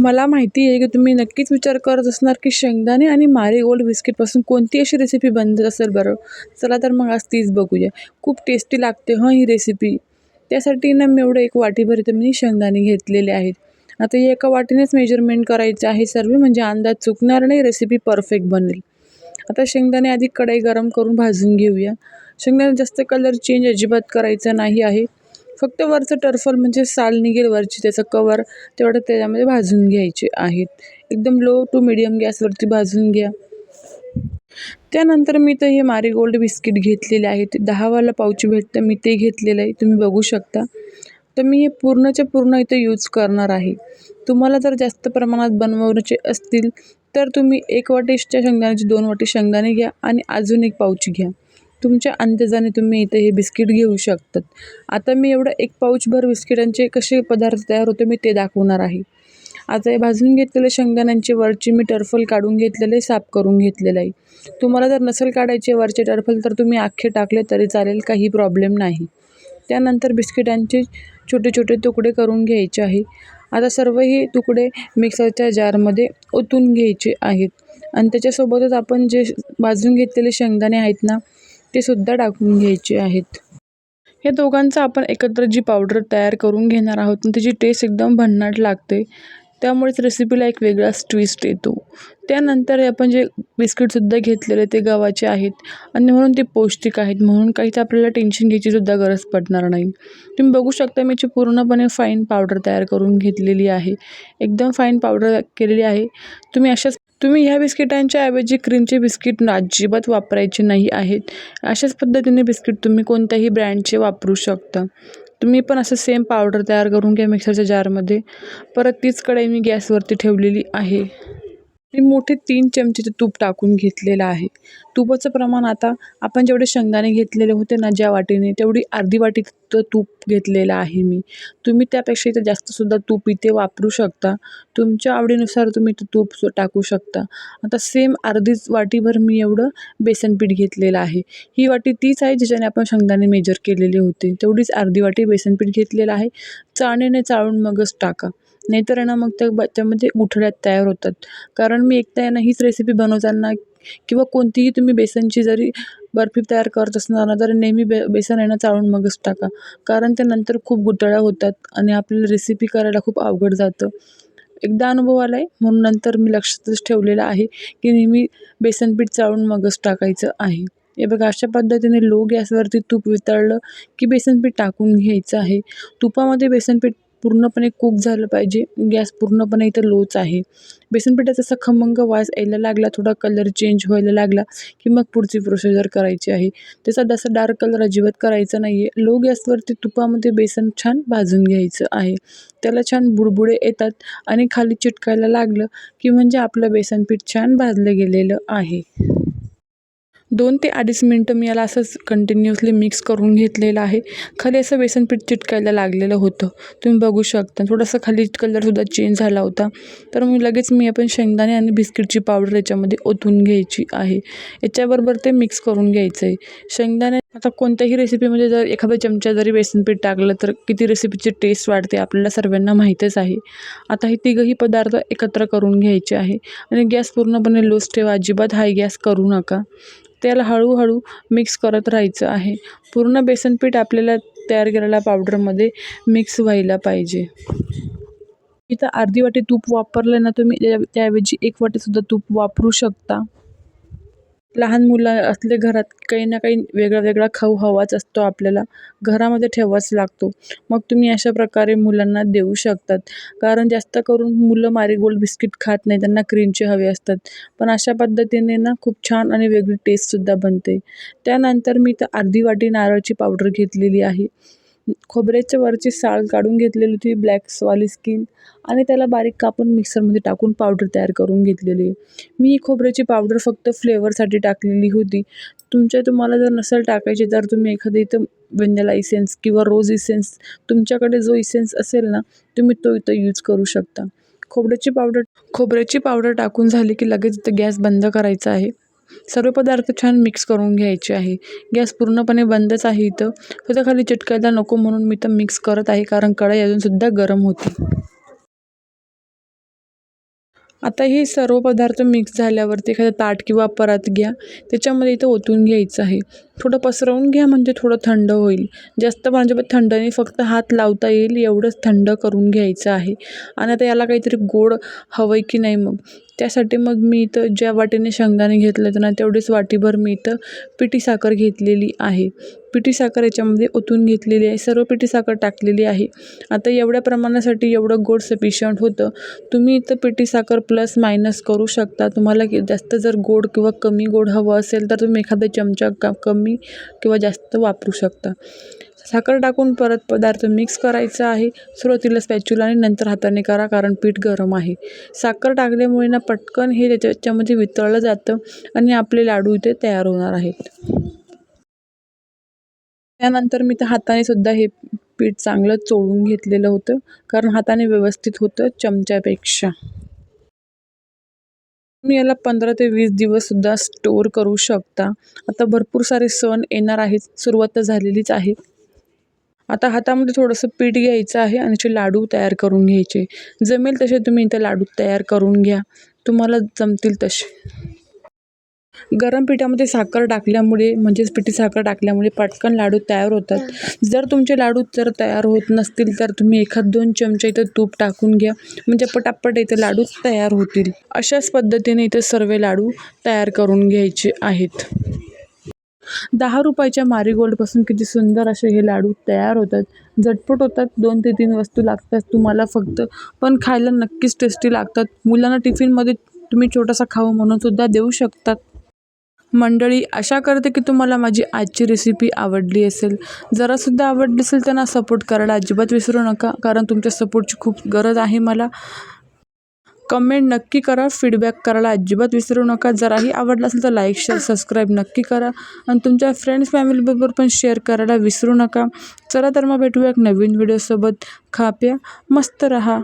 मला माहिती आहे की तुम्ही नक्कीच विचार करत असणार की शेंगदाणे आणि मारीगोल्ड बिस्किटपासून कोणती अशी रेसिपी बनत असेल बरं? चला तर मग आज तीच बघूया. खूप टेस्टी लागते हं ही रेसिपी त्यासाठी ना मी एवढं एक वाटीभर इथं मी शेंगदाणे घेतलेले आहेत. आता हे एका वाटीनेच मेजरमेंट करायचं आहे सर्व म्हणजे अंदाज चुकणार नाही रेसिपी परफेक्ट बनेल. आता शेंगदाणे आधी कढई गरम करून भाजून घेऊया. शेंगदाणे जास्त कलर चेंज अजिबात करायचा नाही आहे. फक्त वरचं टर्फल म्हणजे साल निघेल वरची त्याचं कवर तेवढं त्याच्यामध्ये भाजून घ्यायचे आहेत. एकदम लो टू मिडियम गॅसवरती भाजून घ्या. त्यानंतर मी तर हे मारीगोल्ड बिस्किट घेतलेले आहेत. दहावाला पावची भेटतं मी ते घेतलेलं आहे. तुम्ही बघू शकता. तर मी हे पूर्णच्या पूर्ण इथं यूज करणार आहे. तुम्हाला जर जास्त प्रमाणात बनवण्याचे असतील तर तुम्ही एक वाटीच्या शेंगदाण्याची दोन वाटी शेंगदाणे घ्या आणि अजून एक पाऊच घ्या. तुमच्या अंदाजाने तुम्ही इथे हे बिस्किट घेऊ शकतात. आता मी एवढं एक पाऊचभर बिस्किटांचे कसे पदार्थ तयार होते मी ते दाखवणार आहे. आता हे भाजून घेतलेले शेंगदाण्यांचे वरची मी टर्फल काढून घेतलेले साफ करून घेतलेलं आहे. तुम्हाला जर नसेल काढायचे वरचे टर्फल तर तुम्ही अख्खे टाकले तरी चालेल काही प्रॉब्लेम नाही. त्यानंतर बिस्किटांचे छोटे छोटे तुकडे करून घ्यायचे आहे. आता सर्व हे तुकडे मिक्सरच्या जारमध्ये ओतून घ्यायचे आहेत. आणि त्याच्यासोबतच आपण जे भाजून घेतलेले शेंगदाणे आहेत ना ते सुद्धा टाकून घ्यायचे आहेत. हे दोघांचं आपण एकत्र जी पावडर तयार करून घेणार आहोत आणि त्याची टेस्ट एकदम भन्नाट लागते. त्यामुळेच रेसिपीला एक वेगळाच ट्विस्ट येतो. त्यानंतर आपण जे बिस्किटसुद्धा घेतलेले ते गव्हाचे आहेत आणि म्हणून ते पौष्टिक आहेत म्हणून काहीच आपल्याला टेन्शन घ्यायची सुद्धा गरज पडणार नाही. तुम्ही बघू शकता मी याची पूर्णपणे फाईन पावडर तयार करून घेतलेली आहे. एकदम फाईन पावडर केलेली आहे. तुम्ही अशाच तुम्ही ह्या बिस्किटांच्या ऐवजी क्रीमचे बिस्किट अजिबात वापरायचे नाही आहेत. अशाच पद्धतीने बिस्किट तुम्ही कोणत्याही ब्रँडचे वापरू शकता. तुम्ही पण असं सेम पावडर तयार करून घ्या मिक्सरच्या जारमध्ये परत तीच कढई मी गॅसवरती ठेवलेली आहे. मी मोठे तीन चमचे तूप टाकून घेतलेलं आहे. तुपाचं प्रमाण आता आपण जेवढे शेंगदाणे घेतलेले होते ना ज्या वाटीने तेवढी अर्धी वाटी तर तूप घेतलेलं आहे मी. तुम्ही त्यापेक्षा इथे जास्तसुद्धा तूप इथे वापरू शकता. तुमच्या आवडीनुसार तुम्ही इथं तूप टाकू शकता. आता सेम अर्धीच वाटीभर मी एवढं बेसन पीठ घेतलेलं आहे. ही वाटी तीच आहे ज्याच्याने आपण शेंगदाणे मेजर केलेले होते. तेवढीच अर्धी वाटी बेसन पीठ घेतलेलं आहे. चाळणीने चाळून मगच टाका. नाहीतर आहे ना मग त्या त्यामध्ये गुठळ्यात तयार होतात. कारण मी एकदा आहे ना हीच रेसिपी बनवताना किंवा कोणतीही तुम्ही बेसनची जरी बर्फी तयार करत असणार ना तर नेहमी बे बेसन आहे ना चाळून मगच टाका. कारण ते नंतर खूप गुठळ्या होतात आणि आपल्याला रेसिपी करायला खूप अवघड जातं. एकदा अनुभव आला आहे म्हणून नंतर मी लक्षातच ठेवलेलं आहे की नेहमी बेसन पीठ चाळून मगच टाकायचं आहे. हे बघा अशा पद्धतीने लो गॅसवरती तूप वितळलं की बेसन पीठ टाकून घ्यायचं आहे. तुपामध्ये बेसन पीठ पूर्णपणे कुक झालं पाहिजे. गॅस पूर्णपणे इथं लोच आहे. बेसन पिठाचा असा खमंग वास यायला लागला थोडा कलर चेंज व्हायला लागला की मग पुढची प्रोसिजर करायची आहे. त्याचा जसा डार्क कलर अजिबात करायचा नाही आहे लो गॅसवरती तुपामध्ये बेसन छान भाजून घ्यायचं आहे. त्याला छान बुडबुडे येतात आणि खाली चिटकायला लागलं की म्हणजे आपलं बेसन पीठ छान भाजलं गेलेलं आहे. दोन ते अडीच मिनटं मी याला असंच कंटिन्युअसली मिक्स करून घेतलेलं आहे. खाली असं बेसनपीठ चिटकायला लागलेलं होतं. तुम्ही बघू शकता. थोडंसं खाली कलरसुद्धा चेंज झाला होता. तर मी लगेच मी आपण शेंगदाणे आणि बिस्किटची पावडर याच्यामध्ये ओतून घ्यायची आहे. याच्याबरोबर ते मिक्स करून घ्यायचं आहे शेंगदाणे आता कोणत्याही रेसिपीमध्ये जर एखादा चमचा जरी बेसनपीठ टाकलं तर किती रेसिपीची टेस्ट वाढते आपल्याला सर्वांना माहीतच आहे. आता हे तिघंही पदार्थ एकत्र करून घ्यायचे आहे. आणि गॅस पूर्णपणे लोच ठेवा. अजिबात हाय गॅस करू नका. त्याला हळूहळू मिक्स करत राहायचं आहे. पूर्ण बेसन पीठ आपल्याला तयार केलेल्या पावडरमध्ये मिक्स व्हायला पाहिजे. इथं अर्धी वाटी तूप वापरलं ना तुम्ही त्या त्याऐवजी एक वाटीसुद्धा तूप वापरू शकता. लहान मुलं असले घरात काही ना काही वेगळा वेगळा खाऊ हवाच असतो आपल्याला. घरामध्ये ठेवाच लागतो. मग तुम्ही अशा प्रकारे मुलांना देऊ शकतात. कारण जास्त करून मुलं मारीगोल्ड बिस्किट खात नाही त्यांना क्रीमचे हवे असतात. पण अशा पद्धतीने ना खूप छान आणि वेगळी टेस्टसुद्धा बनते. त्यानंतर मी तर अर्धी वाटी नारळची पावडर घेतलेली आहे. खोबऱ्याच्या वरची साल काढून घेतलेली होती ब्लॅक्सवाली स्किन आणि त्याला बारीक कापून मिक्सरमध्ये टाकून पावडर तयार करून घेतलेली. आहे मी खोबऱ्याची पावडर फक्त फ्लेवरसाठी टाकलेली होती. तुमच्या तुम्हाला जर नसेल टाकायची तर तुम्ही एखादं इथं वेनिला इसेन्स किंवा रोज इसेन्स तुमच्याकडे जो इसेन्स असेल ना तुम्ही तो इथं यूज करू शकता. खोबऱ्याची पावडर खोबऱ्याची पावडर टाकून झाली की लगेच इथं गॅस बंद करायचा आहे. सर्व पदार्थ छान मिक्स करून घ्यायचे आहे. गॅस पूर्णपणे बंदच आहे इथं. फक्त खाली चिटकायला नको म्हणून मी तर मिक्स करत आहे कारण कढई अजूनसुद्धा गरम होती. आता हे सर्व पदार्थ मिक्स झाल्यावरती एखादं ताट किंवा परात घ्या. त्याच्यामध्ये इथं ओतून घ्यायचं आहे. थोडं पसरवून घ्या म्हणजे थोडं थंड होईल. जास्त म्हणजे थंडने फक्त हात लावता येईल एवढंच थंड करून घ्यायचं आहे. आणि आता याला काहीतरी गोड हवं आहे की नाही मग? त्यासाठी मग मी इथं ज्या वाटीने शेंगदाणे घेतले होते ना तेवढीच वाटीभर मी इथं पिठी साखर घेतलेली आहे. पिठी साखर याच्यामध्ये ओतून घेतलेली आहे सर्व पिठी साखर टाकलेली आहे. आता एवढ्या प्रमाणासाठी एवढं गोड सफिशियंट होतं. तुम्ही इथं पिठी साखर प्लस मायनस करू शकता. तुम्हाला की जास्त जर गोड किंवा कमी गोड हवं असेल तर तुम्ही एखादा चमचा क कमी किंवा जास्त वापरू शकता. साखर टाकून परत पदार्थ मिक्स करायचा आहे. सुरुवातीला स्पॅच्युला आणि नंतर हाताने करा कारण पीठ गरम आहे. साखर टाकल्यामुळे ना पटकन हे त्याच्यामध्ये वितळलं जातं आणि आपले लाडू इथे तयार होणार आहेत. त्यानंतर मी तर हाताने सुद्धा हे पीठ चांगलं चोळून घेतलेलं होतं कारण हाताने व्यवस्थित होतं चमच्यापेक्षा. तुम्ही याला पंधरा ते वीस दिवससुद्धा स्टोअर करू शकता. आता भरपूर सारे सण येणार आहेत सुरुवात तर झालेलीच आहे. आता हातामध्ये थोडंसं पीठ घ्यायचं आहे आणि ते लाडू तयार करून घ्यायचे. जमेल तसे तुम्ही इथं लाडू तयार करून घ्या. तुम्हाला जमतील तसे. गरम पिठामध्ये साखर टाकल्यामुळे म्हणजेच पिठी साखर टाकल्यामुळे पटकन लाडू तयार होतात. जर तुमचे लाडू जर तयार होत नसतील तर तुम्ही एखाद दोन चमचे इथं तूप टाकून घ्या. म्हणजे पटापट इथे लाडू तयार होतील. अशाच पद्धतीने इथं सर्व लाडू तयार करून घ्यायचे आहेत. दहा रुपयाच्या मारीगोल्डपासून किती सुंदर असे हे लाडू तयार होतात. झटपट होतात. दोन ते तीन वस्तू लागतात तुम्हाला फक्त. पण खायला नक्कीच टेस्टी लागतात. मुलांना टिफिनमध्ये तुम्ही छोटासा खाऊ म्हणून सुद्धा देऊ शकतात. मंडळी आशा करते की तुम्हाला माझी आजची रेसिपी आवडली असेल. जरासुद्धा आवडली असेल त्यांना सपोर्ट करायला अजिबात विसरू नका. कारण तुमच्या सपोर्टची खूप गरज आहे मला. कमेंट नक्की करा फीडबॅक करायला अजिबात विसरू नका. जराही आवडला असेल तर लाईक शेअर सबस्क्राईब नक्की करा. आणि तुमच्या फ्रेंड्स फॅमिलीबरोबर पण शेअर करायला विसरू नका. चला तर मग भेटूया एक नवीन व्हिडिओसोबत खा प्या मस्त रहा.